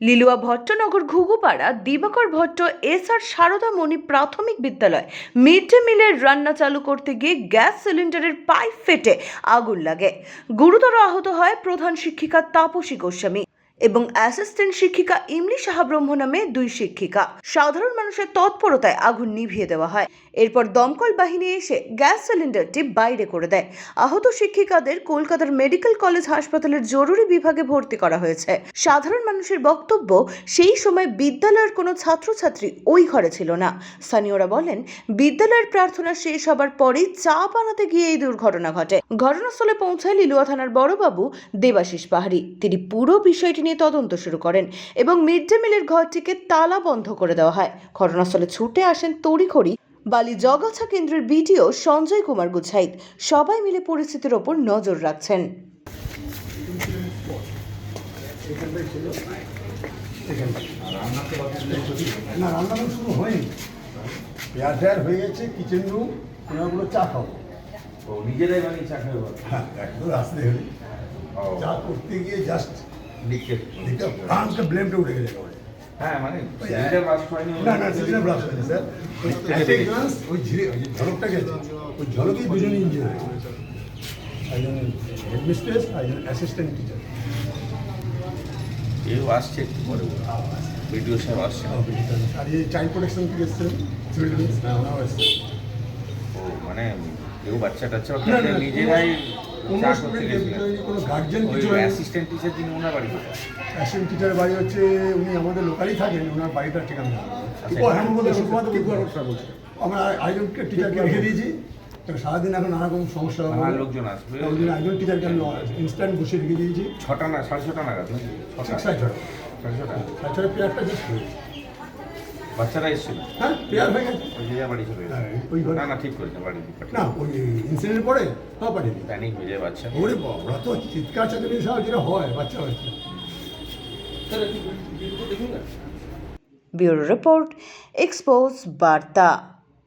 লিলুয়া ভট্টনগর ঘুঘুপাড়া, Dibakar Bhatta, S R Sarada Mani প্রাথমিক বিদ্যালয় মিড ডে মিলের রান্না চালু করতে গিয়ে গ্যাস সিলিন্ডারের পাইপ ফেটে আগুন লাগে। গুরুতর আহত হয় প্রধান শিক্ষিকা তাপসী গোস্বামী। এবং অ্যাসিস্ট্যান্ট শিক্ষিকা ইমলি সাহা ব্রহ্ম নামে দুই শিক্ষিকা। সাধারণ মানুষের তৎপরতায় আগুন নিভিয়ে দেওয়া হয়। এরপর দমকল বাহিনী এসে গ্যাস সিলিন্ডারটি বাইরে করে দেয়। আহত শিক্ষিকাদের কলকাতার মেডিকেল কলেজ হাসপাতালের জরুরি বিভাগে ভর্তি করা হয়েছে। সাধারণ মানুষের বক্তব্য, সেই সময় বিদ্যালয়ের কোনো ছাত্রছাত্রী ওই ঘরে ছিল না। স্থানীয়রা বলেন, বিদ্যালয়ের প্রার্থনা শেষ হবার পরেই চা বানাতে গিয়ে এই দুর্ঘটনা ঘটে। ঘটনাস্থলে পৌঁছায় লিলুয়া থানার বড়বাবু দেবাশিস পাহাড়ি। তিনি পুরো বিষয়টি নিয়ে তদন্ত শুরু করেন এবং মিড ডে মিলের ঘরটিকে তালা বন্ধ করে দেওয়া হয়। ঘটনাস্থলে ছুটে আসেন তড়িখড়ি বালি জগাছা কেন্দ্রের বিডিও সঞ্জয় কুমার গুছাইত। সবাই মিলে পরিস্থিতির ওপর নজর রাখছেন। না রান্নানো শুরু হয়নি। পেয়ার ফেয়ার হয়ে গেছে কিচেন রুম ওনাগুলো চা খাব। নিজেরাই বানিয়ে চা খাবে হ্যাঁ একদম আসতে হলে। চা করতে গিয়ে জাস্ট ফ্রান্সকে ব্লেমটা উঠে গেছে হ্যাঁ মানে না না ব্লাস্ট স্যার ওই ওই ঝিরে ঝলকটা গেছে। ওই ঝলকেই দুজনে ইঞ্জিন হয়েছে একজন হেডমিস্ট্রেস একজন অ্যাসিস্ট্যান্ট টিচার কেউ আসছে একটু পরে ভিডিও সাহেব আসছে। আর এই চাইল্ড প্রোটেকশন থেকে এসেছিলেন চিলড্রেন্স হ্যাঁ ওনাও ও মানে কেউ বাচ্চা টাচ্চা নিজেরাই কোনো চা স্টুডেন্ট করতে কোনো গার্জেন কিছু অ্যাসিস্ট্যান্ট টিচার ওনার বাড়ি অ্যাসিস্ট্যান্ট টিচারের বাড়ি হচ্ছে উনি আমাদের লোকালই থাকেন ওনার বাড়িটা ঠিকানা। আচ্ছা, আমরা আরেকজনকে টিচারকে রেখে দিয়েছি। সারাদিন এখন নানা রকম সমস্যা লোকজন আসবে। ওই একজন টিচারকে আমি ইনস্ট্যান্ট বসে রেখে দিয়েছি। ছটা না সাড়ে ছটা নাগাদ সাড়ে ছটা। সাড়ে ছটা। সাড়ে জাস্ট হয়েছে বাচ্চারা এসেছিল। হ্যাঁ হয়ে গেছে। ওই যে বাড়ি চলে গেছে। হ্যাঁ, ওই ঘরে- না না ঠিক করেছে বাড়ি না ওই ইনসিডেন্ট পরে হ্যাঁ পাঠিয়ে দিই প্যানিক হয়ে যায় বাচ্চা। ওরে বাবা, তো চিৎকার চাকরি সব যেটা হয় বাচ্চা হয়েছে ব্যুরো রিপোর্ট এক্সপোজ বার্তা।